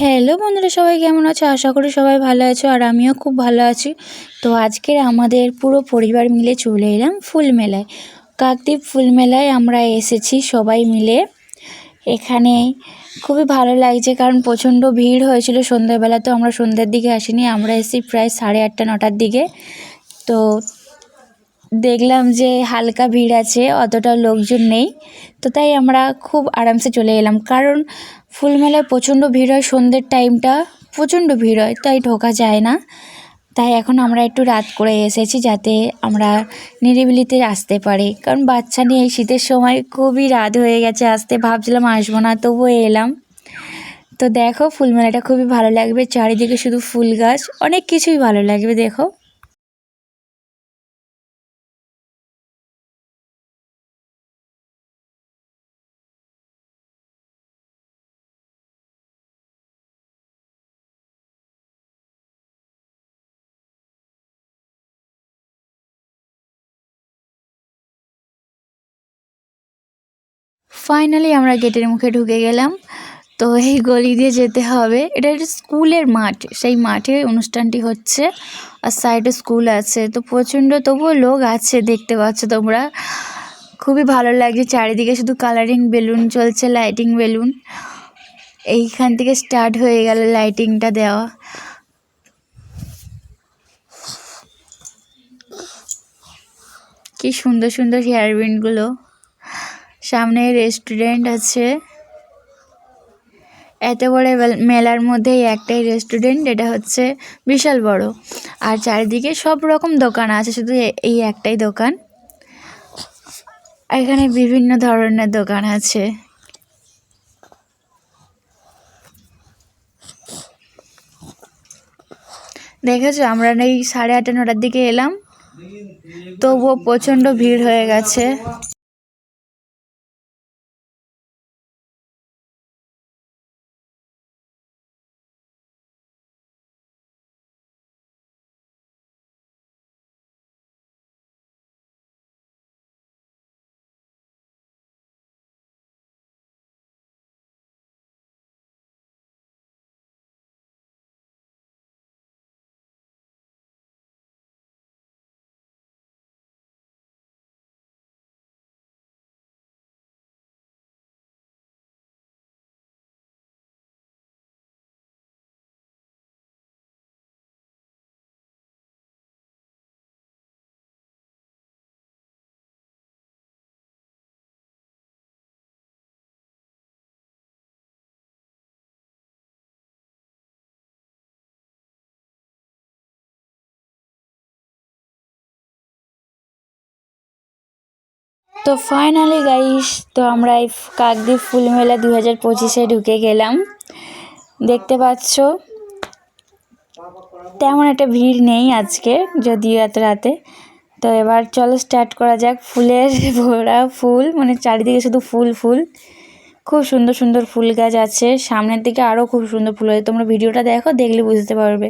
Hello বন্ধুরা সবাই কেমন আছো? আশা করি সবাই ভালো আছো আর আমিও খুব ভালো আছি। তো আজকের আমাদের পুরো পরিবার মিলে চলে এলাম ফুল মেলায়। কাকদ্বীপ ফুল মেলায় আমরা এসেছি সবাই মিলে। এখানে খুবই ভালো লাগছে কারণ প্রচণ্ড ভিড় হয়েছিল সন্ধ্যাবেলা, তো আমরা সন্ধ্যার দিকে আসিনি, আমরা এসেছি প্রায় সাড়ে আটটা, নটার দিকে। তো দেখলাম যে হালকা ভিড় আছে, অতটা লোকজন নেই। তো তাই আমরা খুব আরামসে চলে এলাম। কারণ ফুলমেলায় প্রচণ্ড ভিড় হয়, সন্ধ্যের টাইমটা প্রচণ্ড ভিড় হয়, তাই ঢোকা যায় না। তাই এখন আমরা একটু রাত করে এসেছি যাতে আমরা নিরিবিলিতে আসতে পারি। কারণ বাচ্চা নিয়ে এই শীতের সময় খুবই রাত হয়ে গেছে, আসতে ভাবছিলাম আসব না, তবুও এলাম। তো দেখো, ফুলমেলাটা খুবই ভালো লাগবে, চারিদিকে শুধু ফুল গাছ, অনেক কিছুই ভালো লাগবে, দেখো। ফাইনালি আমরা গেটের মুখে ঢুকে গেলাম। তো এই গলি দিয়ে যেতে হবে। এটা একটা স্কুলের মাঠ। সেই মাঠে অনুষ্ঠানটি হচ্ছে। আর সাইডে স্কুল আছে। তো প্রচণ্ড তবুও লোক আছে, দেখতে পাচ্ছ তোমরা। খুবই ভালো লাগছে চারিদিকে। শুধু কালারিং বেলুন চলছে লাইটিং বেলুন এইখান থেকে স্টার্ট হয়ে গেল লাইটিংটা দেওয়া। কি সুন্দর সুন্দর হেয়ারবিনগুলো সামনে রেস্টুরেন্ট আছে। এত বড় মেলার মধ্যে একটাই রেস্টুরেন্ট এটা হচ্ছে বিশাল বড়। আর চারিদিকে সব রকম দোকান আছে, শুধু এই একটাই দোকান। এখানে বিভিন্ন ধরনের দোকান আছে। দেখেছ, আমরা এই সাড়ে আটটা নটার দিকে এলাম। তবুও প্রচণ্ড ভিড় হয়ে গেছে। তো ফাইনালি গাইস তো আমরা এই কাকদ্বীপ ফুল মেলা দু হাজার পঁচিশে ঢুকে গেলাম। দেখতে পাচ্ছ, তেমন একটা ভিড় নেই আজকে, যদিও এত রাতে। তো এবার চলো স্টার্ট করা যাক ফুলের ভরা ফুল মানে চারিদিকে শুধু ফুল ফুল। খুব সুন্দর সুন্দর ফুল গাছ আছে। সামনের দিকে আরও খুব সুন্দর ফুল আছে তোমরা ভিডিওটা দেখো, দেখলে বুঝতে পারবে।